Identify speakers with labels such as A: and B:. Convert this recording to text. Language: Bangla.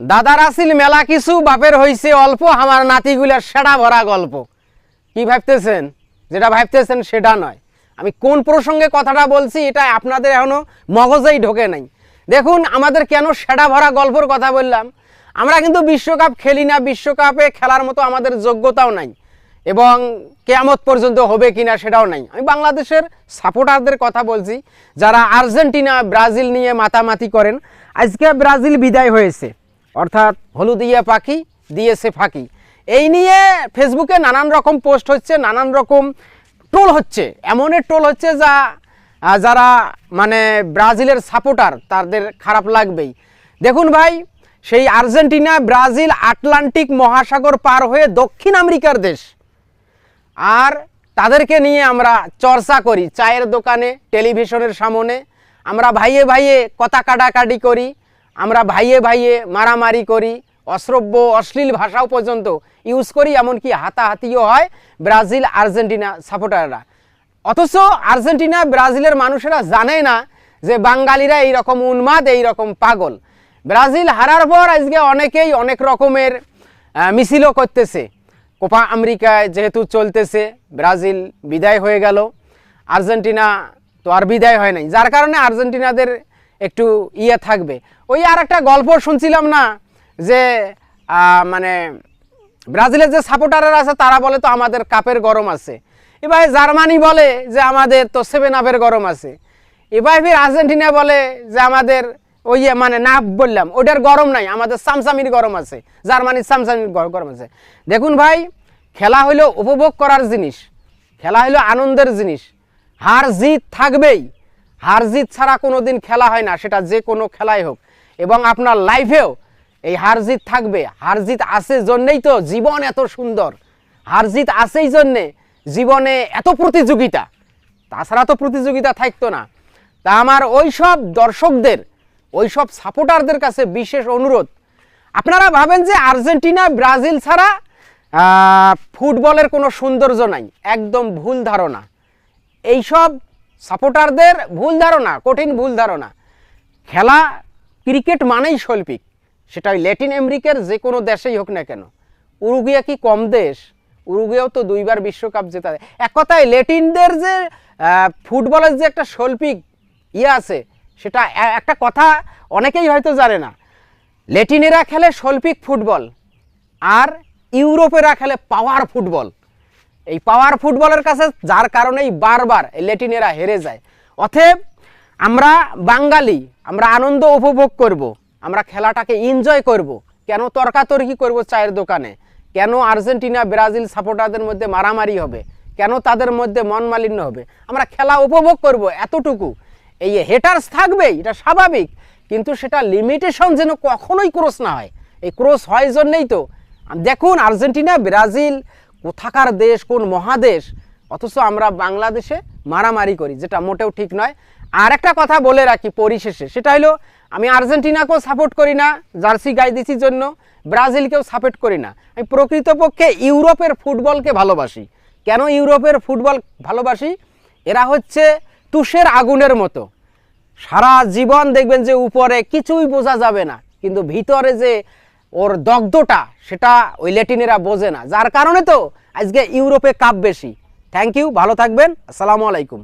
A: দাদার আসিল মেলা কিছু, বাপের হইছে অল্প, আমার নাতিগুলার সেটা ভরা গল্প। কি ভাবতেছেন? যেটা ভাবতেছেন সেটা নয়। আমি কোন প্রসঙ্গে কথাটা বলছি, এটা আপনাদের এখনও মগজেই ঢোকে নাই। দেখুন, আমাদের কেন সেটা ভরা গল্পর কথা বললাম? আমরা কিন্তু বিশ্বকাপ খেলি না, বিশ্বকাপে খেলার মতো আমাদের যোগ্যতাও নাই। এবং কেয়ামত পর্যন্ত হবে কিনা সেটাও নাই। আমি বাংলাদেশের সাপোর্টারদের কথা বলছি, যারা আর্জেন্টিনা, ব্রাজিল নিয়ে মাতামাতি করেন। আজকে ব্রাজিল বিদায় হয়েছে। অর্থাৎ হলুদিয়া পাখি দিয়েছে ফাঁকি। এই নিয়ে ফেসবুকে নানান রকম পোস্ট হচ্ছে, নানান রকম টোল হচ্ছে। এমনের টোল হচ্ছে যা যারা মানে ব্রাজিলের সাপোর্টার তাদের খারাপ লাগবেই। দেখুন ভাই, সেই আর্জেন্টিনা, ব্রাজিল, আটলান্টিক মহাসাগর পার হয়ে দক্ষিণ আমেরিকার দেশ। আর তাদেরকে নিয়ে আমরা চর্চা করি, চায়ের দোকানে, টেলিভিশনের সামনে। আমরা ভাইয়ে ভাইয়ে কথা কাটাকাটি করি। আমরা ভাইয়ে ভাইয়ে মারামারি করি, অশ্রব্য, অশ্লীল ভাষাও পর্যন্ত ইউজ করি, এমনকি হাতাহাতিও হয় ব্রাজিল, আর্জেন্টিনা সাপোর্টাররা অথচ আর্জেন্টিনা, ব্রাজিলের মানুষেরা জানে না যে বাঙালিরা এই রকম উন্মাদ এই রকম পাগল। ব্রাজিল হারার পর আজকে অনেকেই অনেক রকমের মিছিলও করতেছে। কোপা আমেরিকায় যেহেতু চলতেছে, ব্রাজিল বিদায় হয়ে গেল। আর্জেন্টিনা তো আর বিদায় হয় নাই। যার কারণে আর্জেন্টিনাদের একটু ইয়ে থাকবে। ওই আর একটা গল্প শুনছিলাম না যে মানে ব্রাজিলের যে সাপোর্টাররা আছে, তারা বলে তো আমাদের কাপের গরম আছে। এবার জার্মানি বলে যে আমাদের তো সেভেন আপের গরম আছে। এবার ফির আর্জেন্টিনা বলে যে আমাদের ওই ইয়ে মানে না বললাম ওটার গরম নাই, আমাদের সামসামির গরম আছে, জার্মানির সামসামির গরম আছে। দেখুন ভাই, খেলা হইল উপভোগ করার জিনিস, খেলা হইল আনন্দের জিনিস, হার জিত থাকবেই। হার জিত ছাড়া কোনো দিন খেলা হয় না, সেটা যে কোনো খেলাই হোক। এবং আপনার লাইফেও এই হার জিত থাকবে। হার জিত আছে জন্যেই তো জীবন এত সুন্দর। হার জিত আছেই জন্যে জীবনে এত প্রতিযোগিতা। তাছাড়া তো প্রতিযোগিতা থাকতো না। তা আমার ওই সব দর্শকদের ওই সব সাপোর্টারদের কাছে বিশেষ অনুরোধ। আপনারা ভাবেন যে আর্জেন্টিনা, ব্রাজিল ছাড়া ফুটবলের কোনো সৌন্দর্য নাই। একদম ভুল ধারণা। এইসব সাপোর্টারদের ভুল ধারণা, কঠিন ভুল ধারণা। খেলা ক্রিকেট মানেই শৈল্পিক। সেটা ওই ল্যাটিন আমেরিকার যে কোনো দেশেই হোক না কেন। উরুগুয়া কি কম দেশ? উরুগুয়াও তো দুইবার বিশ্বকাপ জেতা। এক কথায় ল্যাটিনদের যে ফুটবলের যে একটা শৈল্পিক ইয়ে আছে, সেটা একটা কথা অনেকেই হয়তো জানে না। ল্যাটিনেরা খেলে শৈল্পিক ফুটবল আর ইউরোপেরা খেলে পাওয়ার ফুটবল। এই পাওয়ার ফুটবলের কাছে যার কারণেই বারবার এই ল্যাটিনেরা হেরে যায়। অতএব আমরা বাঙালি, আমরা আনন্দ উপভোগ করব। আমরা খেলাটাকে এনজয় করব। কেন তর্কাতর্কি করব চায়ের দোকানে? কেন আর্জেন্টিনা, ব্রাজিল সাপোর্টারদের মধ্যে মারামারি হবে? কেন তাদের মধ্যে মন মালিন্য হবে? আমরা খেলা উপভোগ করব এতটুকু। এই হেটার্স থাকবেই, এটা স্বাভাবিক, কিন্তু সেটা লিমিটেশন যেন কখনোই ক্রস না হয়। এই ক্রস হয় জন্যেই তো। দেখুন আর্জেন্টিনা, ব্রাজিল কোথাকার দেশ, কোন মহাদেশ? অথচ আমরা বাংলাদেশে মারামারি করি, যেটা মোটেও ঠিক নয়। আর একটা কথা বলে রাখি পরিশেষে, সেটা হলো, আমি আর্জেন্টিনাকেও সাপোর্ট করি না, জার্সি গাই দিছি জন্য, ব্রাজিলকেও সাপোর্ট করি না। আমি প্রকৃতপক্ষে ইউরোপের ফুটবলকে ভালোবাসি। কেন ইউরোপের ফুটবল ভালোবাসি? এরা হচ্ছে তুষের আগুনের মতো। সারা জীবন দেখবেন যে উপরে কিছুই বোঝা যাবে না, কিন্তু ভিতরে যে ওর দগ্ধটা, সেটা ওই ল্যাটিনেরা বোঝে না। যার কারণে তো আজকে ইউরোপে কাপ বেশি। থ্যাংক ইউ ভালো থাকবেন। আসসালামু আলাইকুম।